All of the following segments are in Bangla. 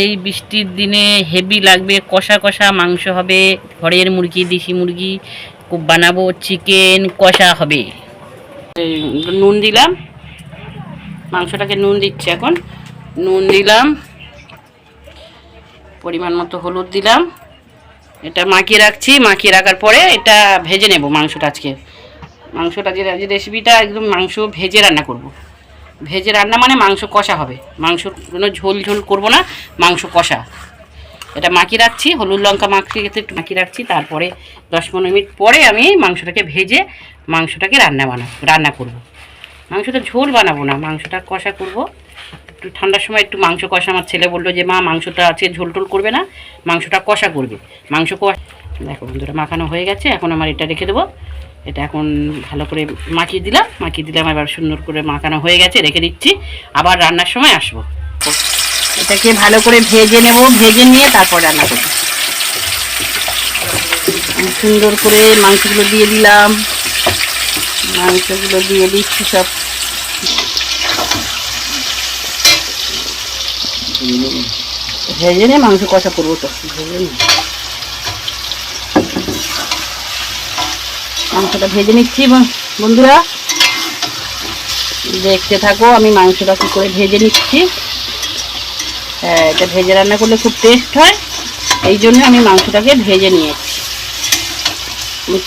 এই বৃষ্টির দিনে হেভি লাগবে, কষা কষা মাংস হবে, ঘরের মুরগি, দেশি মুরগি বানাবো চিকেন কষা হবে। নুন দিলাম, মাংসটাকে নুন দিচ্ছি এখন। নুন দিলাম, পরিমাণ মতো হলুদ দিলাম। এটা মাখিয়ে রাখছি, মাখিয়ে রাখার পরে এটা ভেজে নেব মাংসটা আজকে। মাংসটা যে রেসিপিটা একদম মাংস ভেজে রান্না করব। ভেজে রান্না মানে মাংস কষা হবে। মাংস কোনো ঝোল ঝোল করব না, মাংস কষা। এটা মাখিয়ে রাখছি, হলুদ লঙ্কা মাখিয়ে একটু মাখিয়ে রাখছি, তারপরে দশ পনেরো মিনিট পরে আমি মাংসটাকে ভেজে মাংসটাকে রান্না বানাবো রান্না করব। মাংসটা ঝোল বানাবো না, মাংসটা কষা করব। একটু ঠান্ডার সময় একটু মাংস কষা, আমার ছেলে বলল যে, মা, মাংসটা আছে, ঝোল টোল করবে না, মাংসটা কষা করবে। মাংস কষা দেখো বন্ধুরা, মাখানো হয়ে গেছে, এখন আমার এটা রেখে দেবো। এটা এখন ভালো করে মাখিয়ে দিলাম। মাখিয়ে দিলাম, এবার সুন্দর করে মাখানো হয়ে গেছে, রেখে দিচ্ছি। আবার রান্নার সময় আসব। এটাকে ভালো করে ভেজে নেব, ভেজে নিয়ে তারপর রান্না করব। সুন্দর করে মাংসগুলো দিয়ে দিলাম। মাংসগুলো দিয়ে দিচ্ছি সব। ভেজে নিয়ে মাংস কষা করব তো। ভেজে নিয়ে। মাংসটা ভেজে নিচ্ছি বন্ধুরা। দেখতে থাকো, আমি মাংসটা কী করে ভেজে নিচ্ছি। হ্যাঁ এটা ভেজে রান্না করলে খুব টেস্ট হয়। এই জন্য আমি মাংসটাকে ভেজে নিয়েছি।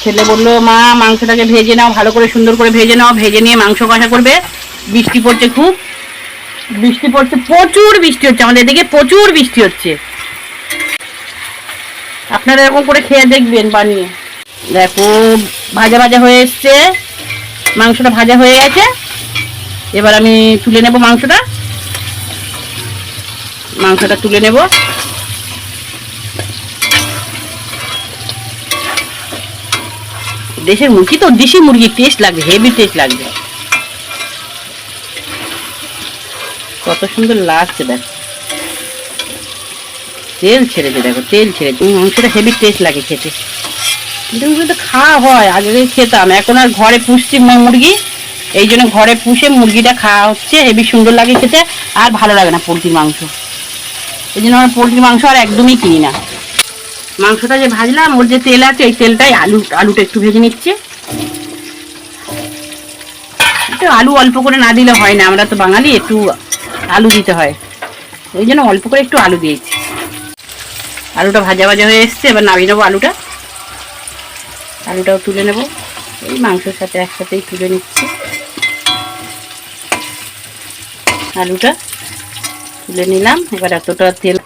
ছেলে বলল, মা, মাংসটাকে ভেজে নাও, ভালো করে সুন্দর করে ভেজে নাও, ভেজে নিয়ে মাংস কষা করবে। বৃষ্টি পড়ছে খুব। বৃষ্টি পড়ছে, প্রচুর বৃষ্টি হচ্ছে। আমাদের এদিকে প্রচুর বৃষ্টি হচ্ছে। আপনারা এরকম করে খেয়ে দেখবেন বানিয়ে। দেখো, ভাজা ভাজা হয়ে এসছে। মাংসটা ভাজা হয়ে গেছে। এবার আমি তুলে নেব মাংসটা। মাংসটা তুলে নেব। দেশের মুরগি তো দেশি মুরগির টেস্ট লাগবে হেভি টেস্ট লাগবে। কত সুন্দর লাগছে, দেখ। তেল ছেড়েছে, দেখো, তেল ছেড়েছে। মাংসটা হেভি টেস্ট লাগে খেতে। কিন্তু তো খাওয়া হয়, আগে খেতাম। এখন আর ঘরে পুষছি মুরগি, এই জন্য ঘরে পুষে মুরগিটা খাওয়া হচ্ছে হেভি সুন্দর লাগে খেতে, আর ভালো লাগে না পোলট্রির মাংস। এই জন্য আমরা পোলট্রির মাংস আর একদমই কিনি না। মাংসটা যে ভাজলাম, ওর যে তেল আছে, এই তেলটাই আলু, আলুটা একটু ভেজে নিচ্ছে। একটু আলু অল্প করে না দিলে হয় না, আমরা তো বাঙালি, একটু আলু দিতে হয়। ওই জন্য অল্প করে একটু আলু দিয়েছি। আলুটা ভাজা ভাজা হয়ে এসছে, এবার নামিয়ে নেব আলুটা। আলুটাও তুলে নেব। এই মাংসের সাথে একসাথেই তুলে নিচ্ছি। আলুটা তুলে নিলাম। এবার এতটা তেল,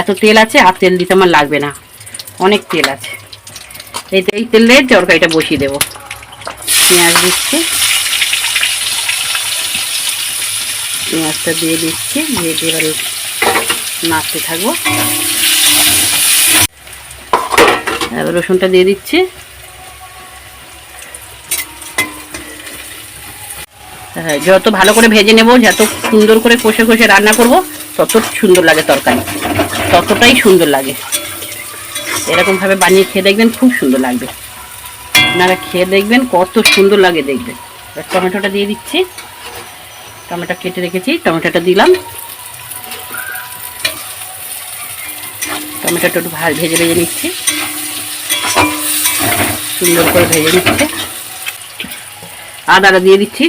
এত তেল আছে আর তেল দিতে আমার লাগবে না। অনেক তেল আছে। এই এই তেলের তরকারিটা বসিয়ে দেবো। পেঁয়াজ দিচ্ছি। পেঁয়াজটা দিয়ে দিচ্ছি। দিয়ে দিয়ে এবারে নাড়তে থাকব। রসুনটা দিয়ে দিচ্ছি। যত ভালো করে ভেজে নেব, যত সুন্দর করে কষে কষে রান্না করব, তত সুন্দর লাগে তরকারি। ততটাই সুন্দর লাগে। এরকমভাবে বানিয়ে খেয়ে দেখবেন খুব সুন্দর লাগবে। আপনারা খেয়ে দেখবেন, কত সুন্দর লাগে দেখবেন। টমেটোটা দিয়ে দিচ্ছি। টমেটো কেটে রেখেছি, টমেটোটা দিলাম। টমেটোটা একটু ভেজে ভেজে নিচ্ছি। সুন্দর করে ভেজে নিচ্ছে। আদাটা দিয়ে দিচ্ছি।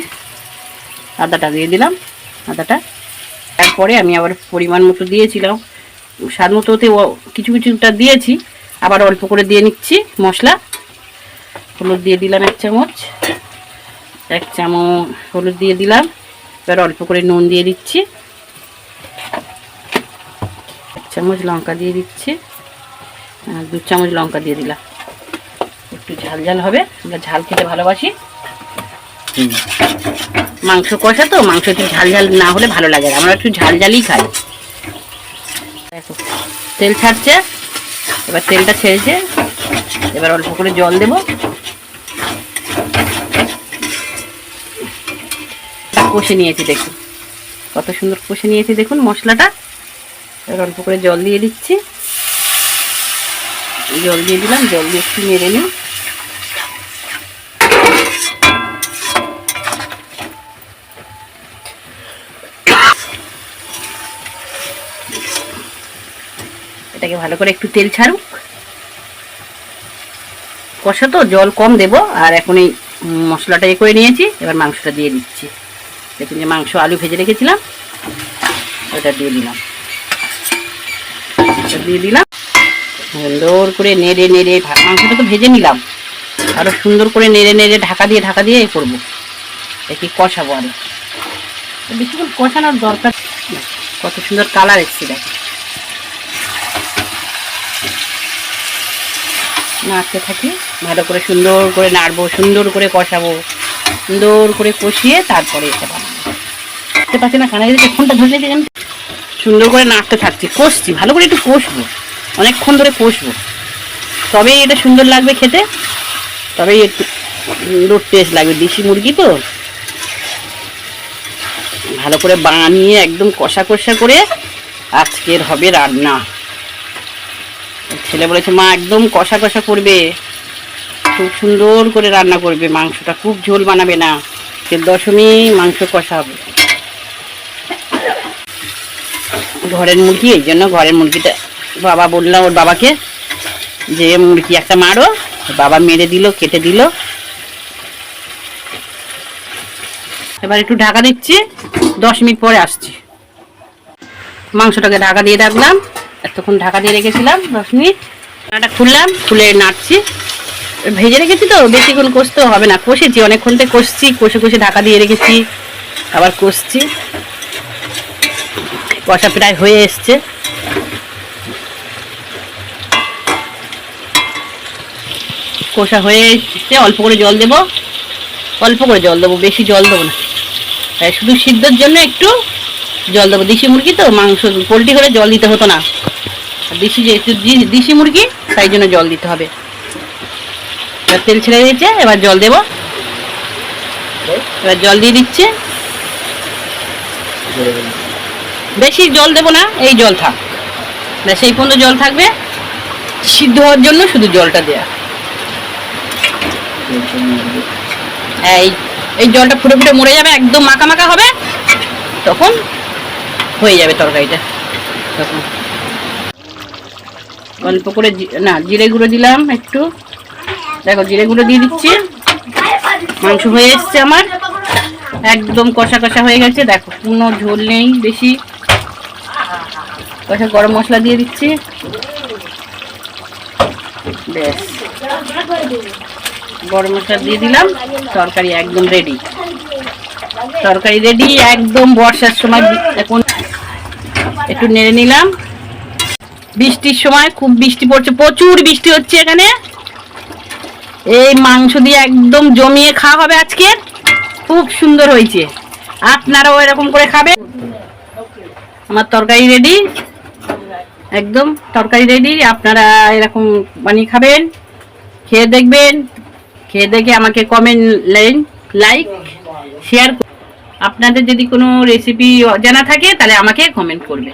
আদাটা দিয়ে দিলাম, আদাটা। তারপরে আমি আবার পরিমাণ মতো দিয়েছিলাম। স্বাদ মতো ওতে ও- কিছু কিছুটা দিয়েছি, আবার অল্প করে দিয়ে নিচ্ছি মশলা। হলুদ দিয়ে দিলাম এক চামচ এক চামচ হলুদ দিয়ে দিলাম, এবার অল্প করে নুন দিয়ে দিচ্ছি। এক চামচ লঙ্কা দিয়ে দিচ্ছি দু চামচ লঙ্কা দিয়ে দিলাম। একটু ঝাল ঝাল হবে, আমরা ঝাল খেতে ভালোবাসি। মাংস কষা তো, মাংস একটু ঝাল ঝাল না হলে ভালো লাগে আমরা একটু ঝাল ঝালই খাই। দেখো, তেল ছাড়ছে, এবার তেলটা ছেড়েছে, এবার অল্প করে জল দেব। কষে নিয়েছি, দেখুন। কত সুন্দর কষে নিয়েছি, দেখুন মশলাটা। এবার অল্প করে জল দিয়ে দিচ্ছি। জল দিয়ে দিলাম, জল দিয়ে একটু নেড়ে নিই। ভালো করে একটু তেল ছাড়ুক। কষা তো, জল কম দেব, আর এখন এই মশলাটা এ করে নিয়েছি, এবার মাংসটা দিয়ে দিচ্ছি। দেখুন যে মাংস আলু ভেজে রেখেছিলাম, ওটা দিয়ে দিলাম। দিয়ে দিলাম। সুন্দর করে নেড়ে নেড়ে মাংসটা তো ভেজে নিলাম। আরও সুন্দর করে নেড়ে নেড়ে ঢাকা দিয়ে ঢাকা দিয়ে এ করব। দেখি কষাবো আরও। তো বেশিক্ষণ কষানোর দরকার কত সুন্দর কালার এসছে, দেখো। নাড়তে থাকি, ভালো করে সুন্দর করে নাড়বো, সুন্দর করে কষাবো, সুন্দর করে কষিয়ে তারপরে এটা বানাবো। দেখতে পাচ্ছি না কানে দিকে ফোনটা ধরলে যে সুন্দর করে নাড়তে থাকছি, কষছি, ভালো করে একটু কষবো, অনেকক্ষণ ধরে কষবো। তবেই এটা সুন্দর লাগবে খেতে, তবেই একটু সুন্দর টেস্ট লাগবে। দেশি মুরগি তো। ভালো করে বানিয়ে একদম কষা কষা করে আজকের হবে রান্না। ছেলে বলেছে, মা, একদম কষা কষা করবে। খুব সুন্দর করে রান্না করবে, মাংসটা খুব ঝোল বানাবে না। যে দশমী মাংস কষা হবে ঘরের মুরগি, এই জন্য ঘরের মুরগিটা বাবা বললাম ওর বাবাকে যে, মুরগি একটা মারো। বাবা মেরে দিল, কেটে দিল। এবার একটু ঢাকা দিচ্ছি, দশ মিনিট পরে আসছি। মাংসটাকে ঢাকা দিয়ে রাখলাম। এতক্ষণ ঢাকা দিয়ে রেখেছিলাম, দশ মিনিট। ঢাকাটা খুললাম, খুলে নাড়ছি। ভেজে রেখেছি তো, বেশিক্ষণ কষতেও হবে না। কষেছি, অনেকক্ষণ থেকে কষছি, কষে কষে ঢাকা দিয়ে রেখেছি, আবার কষছি। কষা প্রায় হয়ে এসছে। কষা হয়ে এসছে, অল্প করে জল দেবো। অল্প করে জল দেবো, বেশি জল দেবো না। শুধু সিদ্ধর জন্য একটু জল দেবো। দেশি মুরগি তো, মাংস, পোলট্রি হলে জল দিতে হতো না। দেশি যেহেতু দেশি মুরগি, তাই জন্য জল দিতে হবে। এবার তেল ছেড়ে দিয়েছে, এবার জল দেবো। এবার জল দিয়ে দিচ্ছে। বেশি জল দেবো না, এই জল থাক। ব্যাস, এই পর্যন্ত জল থাকবে। সিদ্ধ হওয়ার জন্য শুধু জলটা দেয়া। এই এই জলটা ফুটে ফুটে মরে যাবে, একদম মাখা মাখা হবে, তখন হয়ে যাবে তরকারিটা। তখন। অল্প করে না, জিরে গুঁড়ো দিলাম একটু। দেখো, জিরে গুঁড়ো দিয়ে দিচ্ছি। মাংস হয়ে এসছে আমার। একদম কষা কষা হয়ে গেছে। দেখো, কোনো ঝোল নেই বেশি। কষা গরম মশলা দিয়ে দিচ্ছি। ব্যাস। গরম মশলা দিয়ে দিলাম। তরকারি একদম রেডি তরকারি রেডি একদম বর্ষার সময় এখন একটু নেড়ে নিলাম। বৃষ্টির সময় খুব বৃষ্টি পড়ছে, প্রচুর বৃষ্টি হচ্ছে এখানে। এই মাংস দিয়ে একদম জমিয়ে খাওয়া হবে আজকে। খুব সুন্দর হয়েছে। আপনারাও এরকম করে খাবে আমার তরকারি রেডি একদম তরকারি রেডি আপনারা এরকম বানিয়ে খাবেন। খেয়ে দেখবেন। খেয়ে দেখে আমাকে কমেন্ট লাইক শেয়ার আপনাদের যদি কোনো রেসিপি জানা থাকে তাহলে আমাকে কমেন্ট করবে।